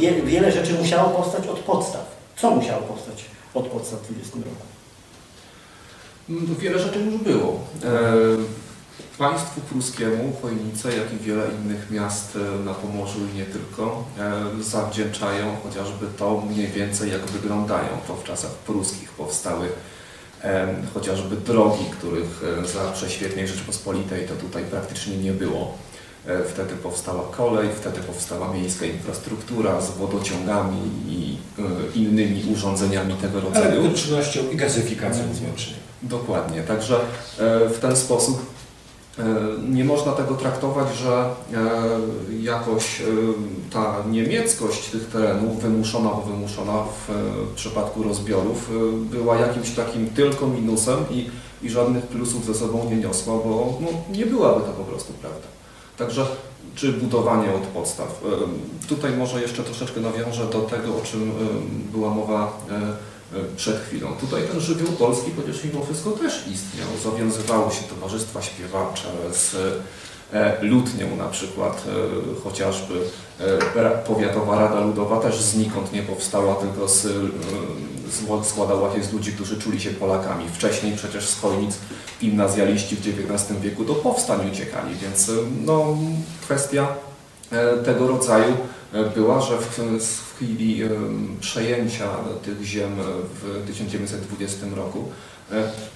wie, wiele rzeczy musiało powstać od podstaw. Co musiało powstać od podstaw w 20 roku? Mm, Wiele rzeczy już było. E, Państwu pruskiemu Chojnice, jak i wiele innych miast e, na Pomorzu i nie tylko, e, zawdzięczają chociażby to mniej więcej jak wyglądają. To w czasach pruskich powstały e, chociażby drogi, których e, za prześwietnej Rzeczypospolitej to tutaj praktycznie nie było. E, Wtedy powstała kolej, wtedy powstała miejska infrastruktura z wodociągami i e, innymi urządzeniami tego rodzaju. Elektrycznością i gazyfikacją zwiększoną. Dokładnie, także e, w ten sposób nie można tego traktować, że jakoś ta niemieckość tych terenów wymuszona, bo wymuszona w przypadku rozbiorów była jakimś takim tylko minusem i, i żadnych plusów ze sobą nie niosła, bo no, nie byłaby to po prostu. Także czy budowanie od podstaw. Tutaj może jeszcze troszeczkę nawiążę do tego, o czym była mowa e, e, przed chwilą. Tutaj ten żywioł polski przecież mimo wszystko też istniał. Zawiązywały się towarzystwa śpiewacze z lutnią na przykład, e, chociażby e, Powiatowa Rada Ludowa też znikąd nie powstała, tylko z, e, składała się z ludzi, którzy czuli się Polakami. Wcześniej przecież z Chojnic gimnazjaliści w XIX wieku do powstań uciekali, więc e, no, kwestia e, tego rodzaju e, była, że w, w chwili przejęcia tych ziem w 1920 roku e,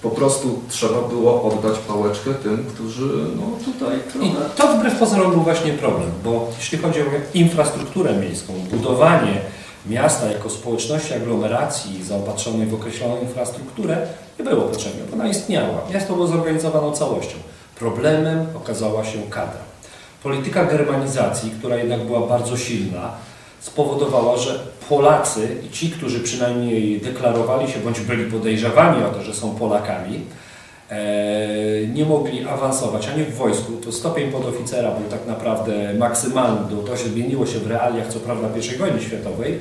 po prostu trzeba było oddać pałeczkę tym, którzy no, tutaj I trochę... to wbrew pozorom był właśnie problem, bo jeśli chodzi o infrastrukturę miejską, budowanie miasta jako społeczności aglomeracji zaopatrzonej w określoną infrastrukturę nie było potrzebne, bo ona istniała. Miasto było zorganizowaną całością. Problemem okazała się kadra. Polityka germanizacji, która jednak była bardzo silna, spowodowała, że Polacy i ci, którzy przynajmniej deklarowali się bądź byli podejrzewani o to, że są Polakami, e, nie mogli awansować ani w wojsku. To stopień podoficera był tak naprawdę maksymalny, to- to się zmieniło się w realiach, co prawda I wojny światowej,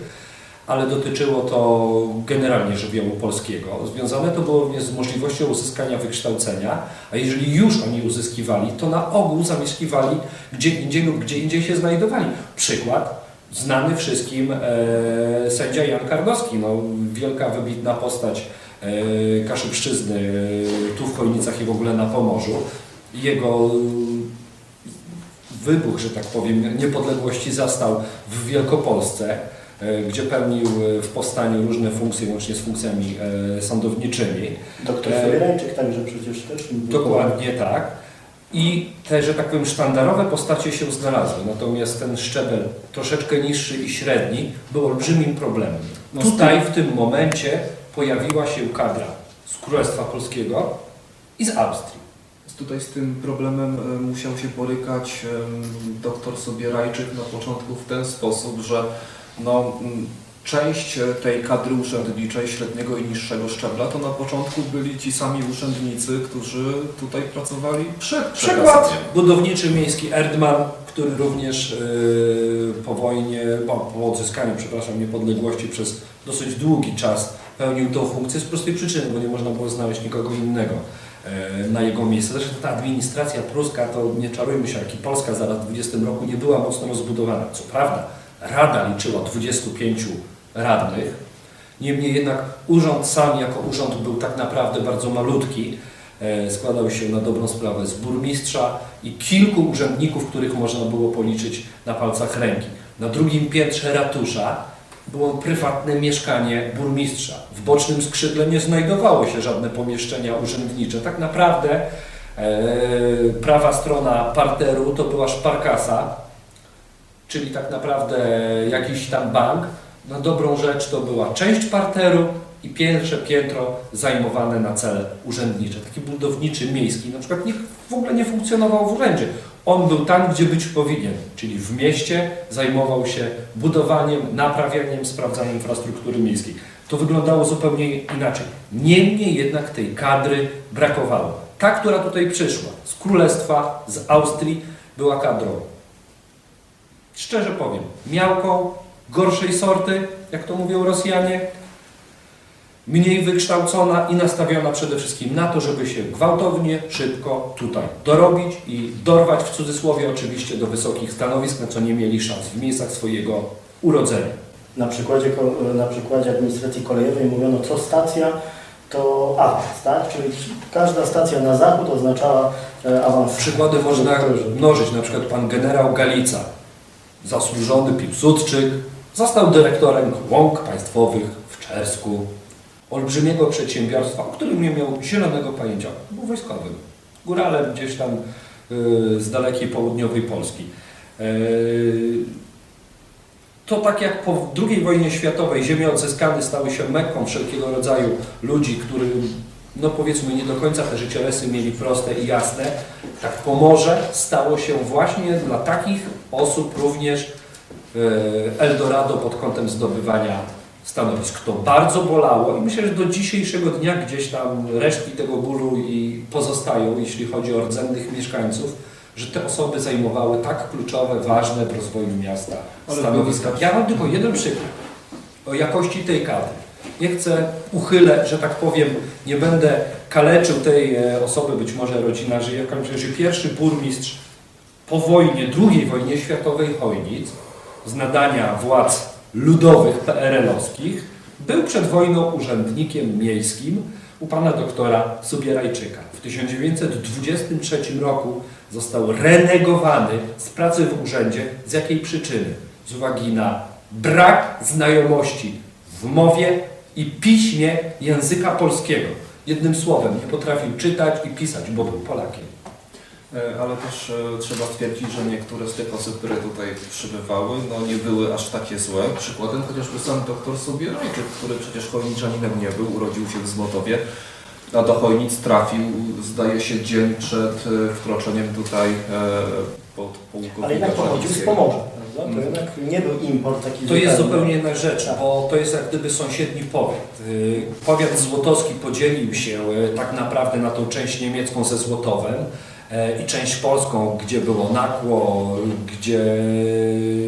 ale dotyczyło to generalnie żywiołu polskiego. Związane to było również z możliwością uzyskania wykształcenia, a jeżeli już oni uzyskiwali, to na ogół zamieszkiwali gdzie indziej lub gdzie indziej się znajdowali. Przykład znany wszystkim e, sędzia Jan Karnowski, no, wielka, wybitna postać e, Kaszubszczyzny e, tu w Chojnicach i w ogóle na Pomorzu. Jego wybuch, że tak powiem, niepodległości zastał w Wielkopolsce, e, gdzie pełnił w powstaniu różne funkcje, łącznie z funkcjami sądowniczymi. Doktor Sobierajczyk także przecież też. Dokładnie tak. I te, że tak powiem, sztandarowe postacie się znalazły. Natomiast ten szczebel troszeczkę niższy i średni był olbrzymim problemem. No, Tutaj w tym momencie pojawiła się kadra z Królestwa Polskiego i z Austrii. Tutaj z tym problemem e, musiał się borykać doktor Sobierajczyk na początku w ten sposób, że no, część e, tej kadry urzędniczej średniego i niższego szczebla to na początku byli ci sami urzędnicy, którzy tutaj pracowali przed Przykład budowniczy miejski Erdman, który również yy, po wojnie, bo, po odzyskaniu, przepraszam, niepodległości przez dosyć długi czas pełnił tą funkcję z prostej przyczyny, bo nie można było znaleźć nikogo innego yy, na jego miejsce. Zresztą ta administracja pruska, to nie czarujmy się, jak i Polska zaraz w 20 roku nie była mocno rozbudowana. Co prawda, Rada liczyła 25 radnych, Niemniej jednak urząd sam jako urząd był tak naprawdę bardzo malutki. E, Składał się na dobrą sprawę z burmistrza i kilku urzędników, których można było policzyć na palcach ręki. Na drugim piętrze ratusza było prywatne mieszkanie burmistrza. W bocznym skrzydle nie znajdowało się żadne pomieszczenia urzędnicze. Tak naprawdę e, prawa strona parteru to była szparkasa, czyli tak naprawdę jakiś tam bank. Na dobrą rzecz to była część parteru i pierwsze piętro zajmowane na cele urzędnicze. Taki budowniczy miejski na przykład nie, w ogóle nie funkcjonował w urzędzie. On był tam, gdzie być powinien, czyli w mieście zajmował się budowaniem, naprawianiem, sprawdzaniem infrastruktury miejskiej. To wyglądało zupełnie inaczej. Niemniej jednak tej kadry brakowało. Ta, która tutaj przyszła z Królestwa, z Austrii, była kadrą szczerze powiem, miałką, gorszej sorty, jak to mówią Rosjanie, mniej wykształcona i nastawiona przede wszystkim na to, żeby się gwałtownie, szybko tutaj dorobić i dorwać w cudzysłowie oczywiście do wysokich stanowisk, na co nie mieli szans w miejscach swojego urodzenia. Na przykładzie, na przykładzie administracji kolejowej mówiono, co stacja to awans, tak? Czyli każda stacja na zachód oznaczała e, awans. Przykłady można mnożyć, na przykład pan generał Galica, zasłużony Piłsudczyk, został dyrektorem łąk państwowych w Czersku, olbrzymiego przedsiębiorstwa, o którym nie miał zielonego pojęcia. Był wojskowym, góralem gdzieś tam y, z dalekiej południowej Polski. Y, To tak jak po II wojnie światowej ziemie odzyskane stały się mekką wszelkiego rodzaju ludzi, którym, no powiedzmy, nie do końca te życiorysy mieli proste i jasne, tak Pomorze stało się właśnie dla takich osób również Eldorado pod kątem zdobywania stanowisk. To bardzo bolało i myślę, że do dzisiejszego dnia gdzieś tam resztki tego bólu i pozostają, jeśli chodzi o rdzennych mieszkańców, że te osoby zajmowały tak kluczowe, ważne w rozwoju miasta stanowiska. Ja mam tylko jeden przykład o jakości tej kadry. Nie chcę, uchylę, że tak powiem, nie będę kaleczył tej e, osoby, być może rodzina żyje. W każdym razie pierwszy burmistrz po wojnie, II wojnie światowej Chojnic, z nadania władz ludowych PRL-owskich, był przed wojną urzędnikiem miejskim u pana doktora Subierajczyka. W 1923 roku został renegowany z pracy w urzędzie. Z jakiej przyczyny? Z uwagi na brak znajomości w mowie i piśmie języka polskiego. Jednym słowem, nie potrafił czytać i pisać, bo był Polakiem. E, Ale też e, trzeba stwierdzić, że niektóre z tych osób, które tutaj przybywały, no nie były aż takie złe. Przykładem chociażby sam doktor Sobierajczyk, który przecież chojniczaninem nie był, urodził się w Zmotowie, a do Chojnic trafił, zdaje się, dzień przed e, wkroczeniem tutaj pod pułkownika Ale jednak pochodził z. Pomorza, prawda? To jednak nie był import taki To jest zupełnie. inna rzecz, Tak. bo to jest jak gdyby sąsiedni powiat. Y, Powiat złotowski podzielił się y, tak naprawdę na tą część niemiecką ze Złotowem i część polską, gdzie było Nakło, gdzie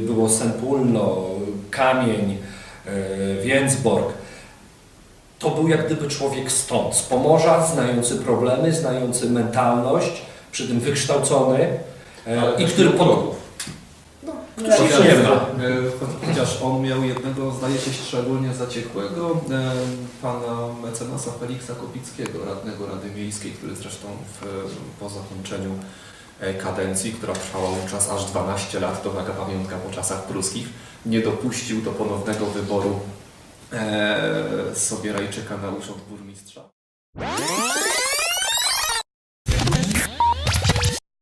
było Sempulno, Kamień, e, Więcborg. To był jak gdyby człowiek stąd, z Pomorza, znający problemy, znający mentalność, przy tym wykształcony e, Ale i który pod... Chociaż, nie ma. e, chociaż on miał jednego, zdaje się, szczególnie zaciekłego, e, pana mecenasa Feliksa Kopickiego, radnego Rady Miejskiej, który zresztą w, po zakończeniu e, kadencji, która trwała wówczas aż 12 lat, to taka pamiątka po czasach pruskich, nie dopuścił do ponownego wyboru e, Sobierajczyka na urząd burmistrza.